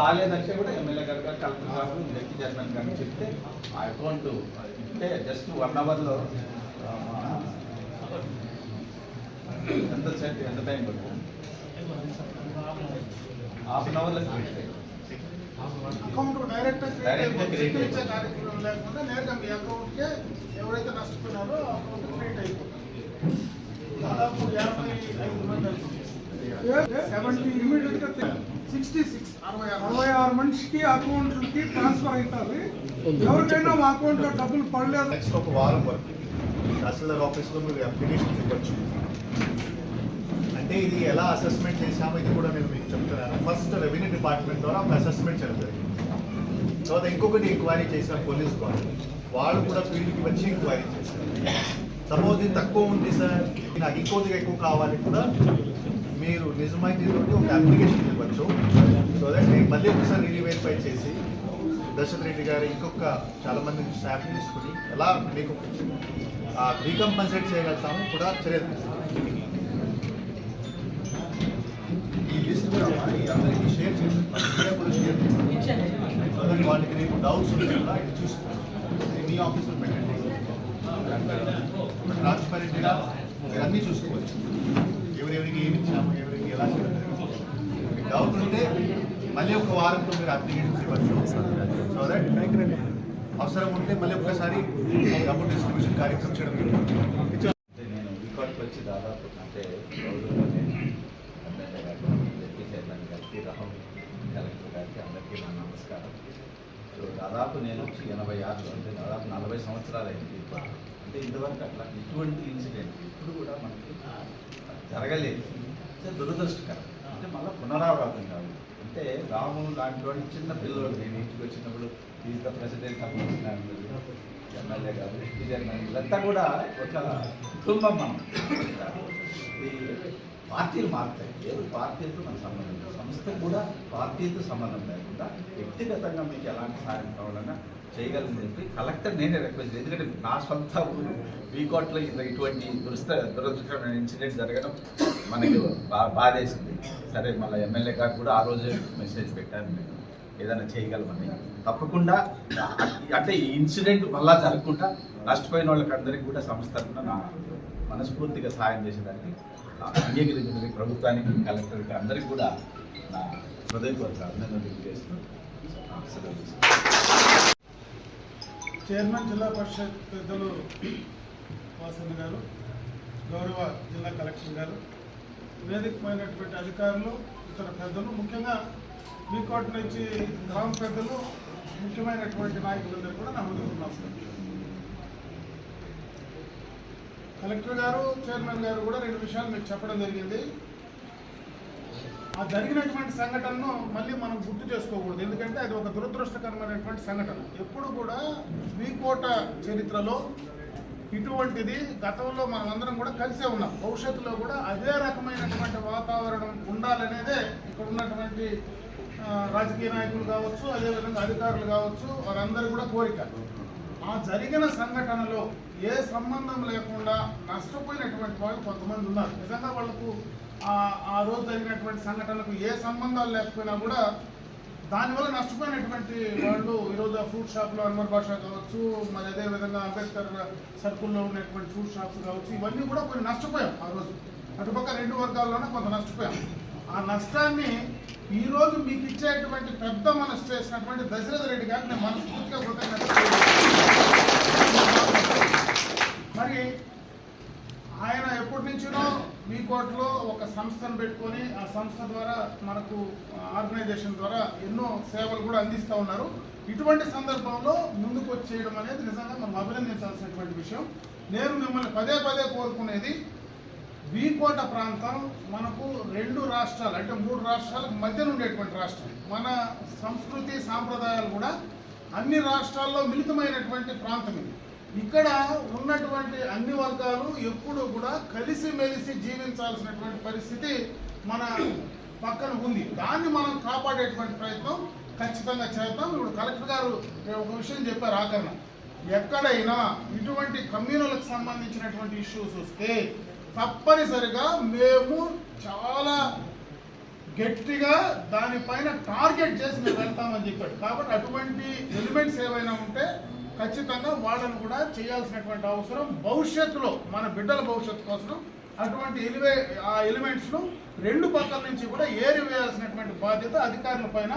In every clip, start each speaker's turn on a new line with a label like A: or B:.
A: రాలేదంటే కూడా ఎమ్మెల్యే గారు కలెక్టర్ గారు లెక్క చేస్తాను కానీ చెప్తే ఆ అకౌంట్ ఇస్తే జస్ట్ వన్ అవర్లో ఎంత సేపు ఎంత టైం పడుతుంది? హాఫ్ అన్ అవర్లో
B: అకౌంట్ డైరెక్ట్ ఇచ్చే కార్యక్రమం లేకుండా నేరుగా మీ అకౌంట్ కే ఎవరైతే నష్టపోయినారో అకౌంట్ క్రియేట్ అయిపోతుంది. దాదాపు యాభై ఐదు మంది సెవెంటీ ఇమీడియట్గా సిక్స్టీ సిక్స్ అరవై ఆరు.
C: మనిషికి అకౌంట్లకి ట్రాన్స్ఫర్ అవుతుంది. ఎవరికైనా మా అకౌంట్లో డబ్బులు పడలేదు.
D: నెక్స్ట్ ఒక వారం వరకు తహసీల్దార్ ఆఫీస్లో మీరు అప్లికేషన్స్ ఇవ్వచ్చు. అంటే ఇది ఎలా అసెస్మెంట్ చేశామో ఇది కూడా నేను మీకు చెప్తున్నాను. ఫస్ట్ రెవెన్యూ డిపార్ట్మెంట్ ద్వారా ఒక అసెస్మెంట్ జరిగింది తర్వాత ఇంకొకటి ఎంక్వైరీ చేశారు పోలీస్ వాళ్ళు. వాళ్ళు కూడా ఫీల్డ్కి వచ్చి ఎంక్వైరీ చేశారు. సపోజ్ ఇది తక్కువ ఉంది సార్. నాకు ఇంకొద్దిగా ఎక్కువ కావాలి కూడా. మీరు నిజమైతే ఒక అప్లికేషన్ ఇవ్వచ్చు. సో దట్ నేను మళ్ళీ ఒకసారి రీవెరిఫై చేసి దశరథ్ రెడ్డి గారు ఇంకొక చాలా మంది స్టాఫ్ తీసుకుని ఎలా మీకు రీకంపన్సేట్ చేయగలుగుతాము కూడా చర్యలు ఈ లిస్ట్ కూడా ఈ అందరికీ షేర్ చేసి కూడా షేర్ వాళ్ళకి రేపు డౌట్స్ ఉంటాయి ఇది చూసుకోండి. మీ ఆఫీస్లో పెట్టండి. ట్రాన్స్పరెంట్గా మీరు అన్నీ చూసుకోవచ్చు ఎవరెవరికి ఏమి ఇచ్చాము ఎవరికి ఎలా చేయడం మీకు డౌట్ ఉంటే మళ్ళీ ఒక వారంలో మీరు అప్లికేషన్స్ ఇవ్వచ్చు. సో దట్ అవసరం ఉంటే మళ్ళీ ఒకసారి డబ్బు డిస్ట్రిబ్యూషన్ కార్యక్రమం చేయడం
A: నేను రికార్డ్కి వచ్చి దాదాపు అంటే రోజుల్లో చైర్మన్ గారికి రాహుల్ కలెక్టర్ గారికి అందరికీ నా నమస్కారం. సో దాదాపు నేను వచ్చి ఎనభై ఆరులో అంటే దాదాపు నలభై సంవత్సరాలు అయింది ఇప్పుడు. అంటే ఇంతవరకు అట్లా ఇటువంటి ఇన్సిడెంట్ ఇప్పుడు కూడా మనకి జరగలేదు. అంటే దురదృష్టకరం. అంటే మళ్ళీ పునరావృతం కాదు. అంటే రాము లాంటి వాడు చిన్న పిల్లోడు. నేను ఇంటికి వచ్చినప్పుడు ఈజ్ ద ప్రెసిడెంట్ అనుకుంటున్నాను ఎమ్మెల్యే కాదు డిప్యూటీ చైర్మన్ ఇదంతా కూడా ఒక కుటుంబం మనం. పార్టీలు మారుతాయి. లేదు పార్టీలతో మన సంబంధం లేదు. సంస్థ కూడా పార్టీలతో సంబంధం లేకుండా వ్యక్తిగతంగా మీకు ఎలాంటి సాయం కావాలన్నా చేయగలను చెప్పి కలెక్టర్ నేనే రిక్వెస్ట్ ఎందుకంటే నా సొంత ఊరు వీకోట్లో ఇటువంటి దురస్త దురదృష్టమైన ఇన్సిడెంట్ జరగడం మనకి బా బాధేసింది. సరే మళ్ళీ ఎమ్మెల్యే గారు కూడా ఆ రోజే మెసేజ్ పెట్టాను నేను ఏదైనా చేయగలమని. తప్పకుండా అంటే ఈ ఇన్సిడెంట్ మళ్ళా జరగకుండా నష్టపోయిన వాళ్ళకి అందరికీ కూడా సంస్థ నా మనస్ఫూర్తిగా సాయం చేసేదానికి అంగీకరించినది ప్రభుత్వానికి కలెక్టర్కి అందరికీ కూడా నా హృదయపూర్వక అభినందనలు తెలియజేస్తూ
B: చైర్మన్ జిల్లా పరిషత్ పెద్దలు వాసన్న గారు గౌరవ జిల్లా కలెక్టర్ గారు వేదికమైనటువంటి అధికారులు ఇతర పెద్దలు ముఖ్యంగా మీ కోట నుంచి గ్రామ పెద్దలు ముఖ్యమైనటువంటి నాయకులందరూ కూడా నా ముందుకు నమస్కారం కలెక్టర్ గారు చైర్మన్ గారు కూడా రెండు విషయాలు మీకు చెప్పడం జరిగింది. ఆ జరిగినటువంటి సంఘటనను మళ్ళీ మనం గుర్తు చేసుకోకూడదు. ఎందుకంటే అది ఒక దురదృష్టకరమైనటువంటి సంఘటన. ఎప్పుడు కూడా వీకోట చరిత్రలో ఇటువంటిది గతంలో మనం అందరం కూడా కలిసే ఉన్నాం. భవిష్యత్తులో కూడా అదే రకమైనటువంటి వాతావరణం ఉండాలనేదే ఇక్కడ ఉన్నటువంటి రాజకీయ నాయకులు కావచ్చు అదేవిధంగా అధికారులు కావచ్చు వారందరూ కూడా కోరిక. ఆ జరిగిన సంఘటనలో ఏ సంబంధం లేకుండా నష్టపోయినటువంటి వాళ్ళు కొంతమంది ఉన్నారు. నిజంగా వాళ్ళకు ఆ రోజు జరిగినటువంటి సంఘటనలకు ఏ సంబంధాలు లేకపోయినా కూడా దానివల్ల నష్టపోయినటువంటి వాళ్ళు ఈరోజు ఆ ఫ్రూట్ షాప్లో అన్వర్ భాష కావచ్చు మరి అదే విధంగా అంబేద్కర్ సర్కుల్లో ఉన్నటువంటి ఫ్రూట్ షాప్స్ కావచ్చు ఇవన్నీ కూడా కొన్ని నష్టపోయాం ఆ రోజు. అటుపక్క రెండు వర్గాల్లోనే కొంత నష్టపోయాం. ఆ నష్టాన్ని ఈరోజు మీకు ఇచ్చేటువంటి పెద్ద మనసు చేసినటువంటి దశరథ రెడ్డి గారికి నేను మనస్ఫూర్తిగా కృతజ్ఞత మరి ఆయన ఎప్పటి నుంచినో మీ కోర్టులో ఒక సంస్థను పెట్టుకొని ఆ సంస్థ ద్వారా మనకు ఆర్గనైజేషన్ ద్వారా ఎన్నో సేవలు కూడా అందిస్తూ ఉన్నారు. ఇటువంటి సందర్భంలో ముందుకు వచ్చేయడం అనేది నిజంగా మనం అభినందించాల్సినటువంటి విషయం. నేను మిమ్మల్ని పదే పదే కోరుకునేది వీకోట ప్రాంతం మనకు రెండు రాష్ట్రాలు అంటే మూడు రాష్ట్రాలకు మధ్యన ఉండేటువంటి రాష్ట్రం. మన సంస్కృతి సాంప్రదాయాలు కూడా అన్ని రాష్ట్రాల్లో మిళితమైనటువంటి ప్రాంతం ఇది. ఇక్కడ ఉన్నటువంటి అన్ని వర్గాలు ఎప్పుడూ కూడా కలిసిమెలిసి జీవించాల్సినటువంటి పరిస్థితి మన పక్కన ఉంది. దాన్ని మనం కాపాడేటువంటి ప్రయత్నం ఖచ్చితంగా చేద్దాం. ఇప్పుడు కలెక్టర్ గారు ఒక విషయం చెప్పారు ఆకరణ ఎక్కడైనా ఇటువంటి కమ్యూనలకు సంబంధించినటువంటి ఇష్యూస్ వస్తే తప్పనిసరిగా మేము చాలా గట్టిగా దానిపైన టార్గెట్ చేసి మేము వెళ్తామని చెప్పాడు. కాబట్టి అటువంటి ఎలిమెంట్స్ ఏవైనా ఉంటే ఖచ్చితంగా వాళ్ళను కూడా చేయాల్సినటువంటి అవసరం భవిష్యత్తులో మన బిడ్డల భవిష్యత్తు కోసం అటువంటి ఎలివే ఆ ఎలిమెంట్స్ను రెండు పక్కల నుంచి కూడా ఏరివేయాల్సినటువంటి బాధ్యత అధికారుల పైన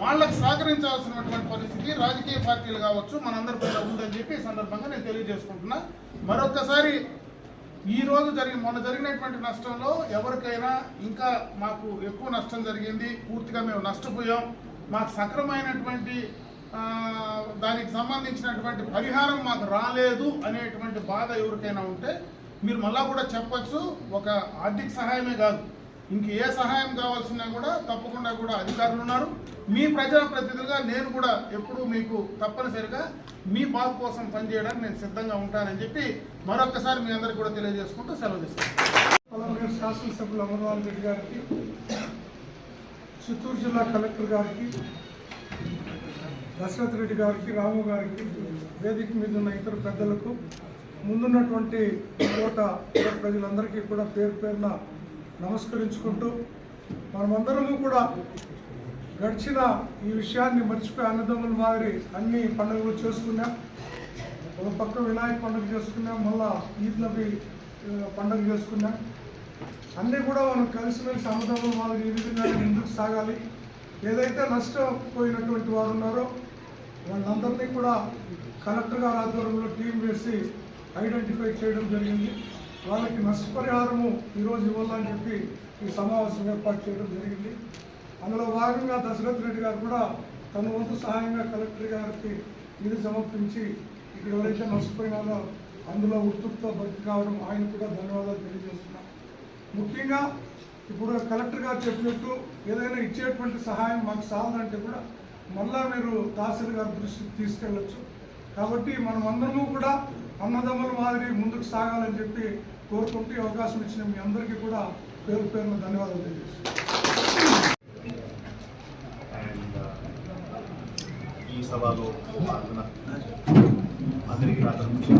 B: వాళ్ళకు సహకరించాల్సినటువంటి పరిస్థితి రాజకీయ పార్టీలు కావచ్చు మనందరి పైన ఉందని చెప్పి ఈ సందర్భంగా నేను తెలియజేసుకుంటున్నా. మరొకసారి ఈ రోజు జరిగిన మొన్న జరిగినటువంటి నష్టంలో ఎవరికైనా ఇంకా మాకు ఎక్కువ నష్టం జరిగింది పూర్తిగా మేము నష్టపోయాం. మాకు సక్రమైనటువంటి దానికి సంబంధించినటువంటి పరిహారం మాకు రాలేదు అనేటువంటి బాధ ఎవరికైనా ఉంటే మీరు మళ్ళా కూడా చెప్పచ్చు. ఒక ఆర్థిక సహాయమే కాదు. ఇంక ఏ సహాయం కావాల్సినా కూడా తప్పకుండా కూడా అధికారులు ఉన్నారు. మీ ప్రజాప్రతినిధులుగా నేను కూడా ఎప్పుడూ మీకు తప్పనిసరిగా మీ బాగు కోసం పనిచేయడానికి నేను సిద్ధంగా ఉంటానని చెప్పి మరొక్కసారి మీ అందరికి కూడా తెలియజేసుకుంటూ సెలవు తీసుకుంటాను
C: శాసనసభ్యులు అమర్వాల్ రెడ్డి గారికి చిత్తూరు జిల్లా కలెక్టర్ గారికి దశరథ్ రెడ్డి గారికి రాము గారికి వేదిక మీద ఉన్న ఇతర పెద్దలకు ముందున్నటువంటి కోట ప్రజలందరికీ కూడా పేరు పేరున నమస్కరించుకుంటూ మనమందరము కూడా గడిచిన ఈ విషయాన్ని మర్చిపోయి అన్నదమ్ముల మాదిరి అన్ని పండుగలు చేసుకున్నాం. ఒక పక్క వినాయక పండుగ చేసుకున్నాం మళ్ళా ఈద్ నబీ పండుగ చేసుకున్నాం. అన్నీ కూడా మనం కలిసిమెలిసి అన్నదమ్ముల మాదిరి ఈ విధంగా ముందుకు సాగాలి. ఏదైతే నష్టపోయినటువంటి వారు ఉన్నారో వాళ్ళందరినీ కూడా కలెక్టర్ గారి ఆధ్వర్యంలో టీం వేసి ఐడెంటిఫై చేయడం జరిగింది. వాళ్ళకి నష్టపరిహారము ఈరోజు ఇవ్వాలని చెప్పి ఈ సమావేశం ఏర్పాటు చేయడం జరిగింది. అందులో భాగంగా దశరథ్ రెడ్డి గారు కూడా తన వంతు సహాయంగా కలెక్టర్ గారికి ఇది సమర్పించి ఇక్కడ ఎవరైతే నష్టపోయినారో అందులో ఉత్తుతో భర్తీ కావడం ఆయన కూడా ధన్యవాదాలు తెలియజేస్తున్నాం. ముఖ్యంగా ఇప్పుడు కలెక్టర్ గారు చెప్పినట్టు ఏదైనా ఇచ్చేటువంటి సహాయం మాకు సాలదంటే కూడా మళ్ళా మీరు తహసీల్ గారి దృష్టికి తీసుకెళ్ళొచ్చు. కాబట్టి మనం అందరము కూడా అన్నదమ్ముల మాదిరి ముందుకు సాగాలని చెప్పి కోరుకుంటూ అవకాశం ఇచ్చిన మీ అందరికీ కూడా పేరు పేరున ధన్యవాదాలు తెలియజేస్తున్నాను.
D: అండ్ ఈ సభలో పాల్గొన్న అందరికీ నా నుంచి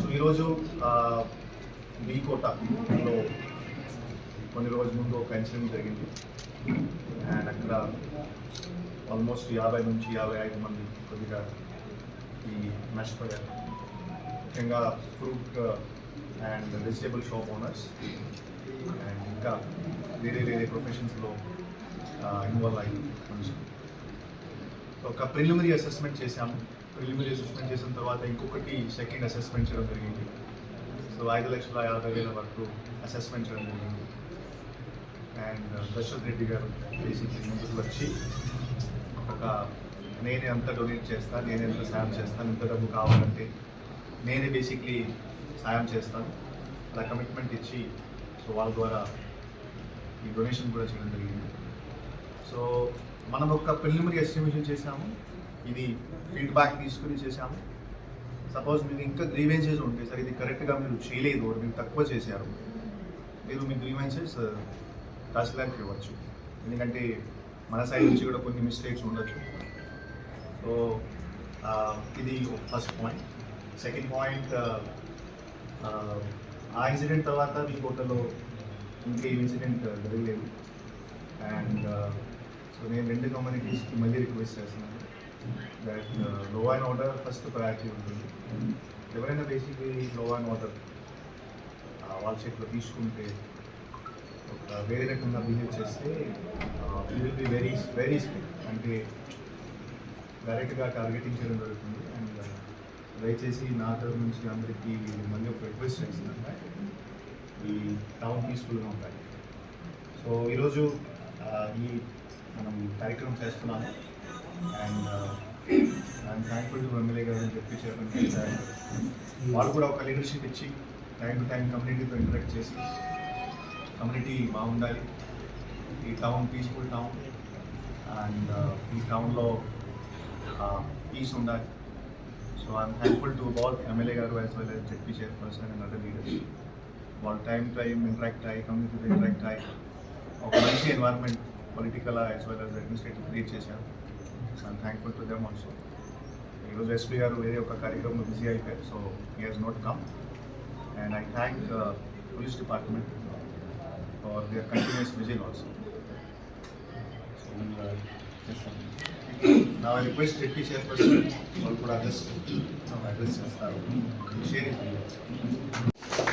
D: సో ఈరోజు బీ కోటలో కొన్ని రోజుల ముందు ఒక ఇన్సిడెంట్ జరిగింది. అండ్ అక్కడ ఆల్మోస్ట్ యాభై నుంచి యాభై ఐదు మంది కొద్దిగా ఈ నష్టపోయారు. ముఖ్యంగా fruit and vegetable shop owners and ఇంకా వేరే వేరే ప్రొఫెషన్స్లో ఇన్వాల్వ్ అయ్యి మనుషులు ఒక ప్రిలిమినరీ అసెస్మెంట్ చేశాము. ప్రిలిమినరీ అసెస్మెంట్ చేసిన తర్వాత ఇంకొకటి సెకండ్ అసెస్మెంట్ చేయడం జరిగింది. సో ఐదు లక్షల యాభై వేల వరకు అసెస్మెంట్ చేయడం జరిగింది అండ్ దశరథ్ రెడ్డి గారు బేసిక్లీ ముందుకు వచ్చి ఒక నేనే అంత డొనేట్ చేస్తాను నేనే ఎంత సాయం చేస్తాను ఎంత డబ్బు కావాలంటే నేనే బేసిక్లీ సాయం చేస్తాను. అలా కమిట్మెంట్ ఇచ్చి సో వాళ్ళ ద్వారా ఈ డొనేషన్ కూడా చేయడం జరిగింది. సో మనం ఒక ప్రిలిమినరీ ఎస్టిమేషన్ చేసాము ఇది ఫీడ్బ్యాక్ తీసుకుని చేసాము సపోజ్ మీకు ఇంకా గ్రీవెన్సెస్ ఉంటే సార్ ఇది కరెక్ట్గా మీరు చేయలేదు మీరు తక్కువ చేశారు మీరు మీ గ్రీవెన్సెస్ uh, తహసీల్దార్కి ఇవ్వచ్చు. ఎందుకంటే మన సైడ్ నుంచి కూడా కొన్ని మిస్టేక్స్ ఉండొచ్చు. సో uh, ఇది ఫస్ట్ పాయింట్ సెకండ్ పాయింట్ ఆ ఇన్సిడెంట్ తర్వాత మీ కోటలో ఇంకే ఇన్సిడెంట్ జరగలేదు. అండ్ సో నేను రెండు కమ్యూనిటీస్కి మళ్ళీ రిక్వెస్ట్ చేస్తున్నాను. దట్లో అండ్ ఆర్డర్ ఫస్ట్ ప్రయారిటీ ఉంటుంది. ఎవరైనా బేసిక్లీ లో అండ్ ఆర్డర్ వాళ్ళ చేతిలో తీసుకుంటే ఒక వేరే రకంగా బిహేవ్ చేస్తే will be very very strict అంటే డైరెక్ట్గా టార్గెటింగ్ చేయడం జరుగుతుంది. అండ్ uh, దయచేసి నా తరఫు నుంచి అందరికీ మళ్ళీ ఒక రిక్వెస్ట్ చేస్తున్నాను ఈ టౌన్ పీస్ఫుల్గా ఉంటాయి సో ఈరోజు ఈ మనం కార్యక్రమం చేస్తున్నాము. And I'm thankful to MLA గారు అని చెప్పి చెప్పండి. వాళ్ళు కూడా ఒక లీడర్షిప్ ఇచ్చి టైం టు టైం కమ్యూనిటీతో ఇంటరాక్ట్ చేసి కమ్యూనిటీ బాగుండాలి. ఈ టౌన్ పీస్ఫుల్ టౌన్ అండ్ ఈ టౌన్లో పీస్ ఉండాలి. సో ఐఎమ్ థ్యాంక్ఫుల్ టు బాల్ ఎమ్మెల్యే గారు as well as ZP chairperson and other leaders వాళ్ళు టైం టైం ఇంటరాక్ట్ అయ్యి కమ్యూనిటీతో ఇంటరాక్ట్ అయ్యి ఒక మంచి environment political as well as administrative create చేశారు. So I'm thankful to them also ఈరోజు ఎస్పీ గారు వేరే ఒక కార్యక్రమంలో బిజీ అయిపోయారు so he has not come and I thank police department for their continuous vigil also. Now I request Deputy Chairperson, all could address, now address చేస్తారు. Share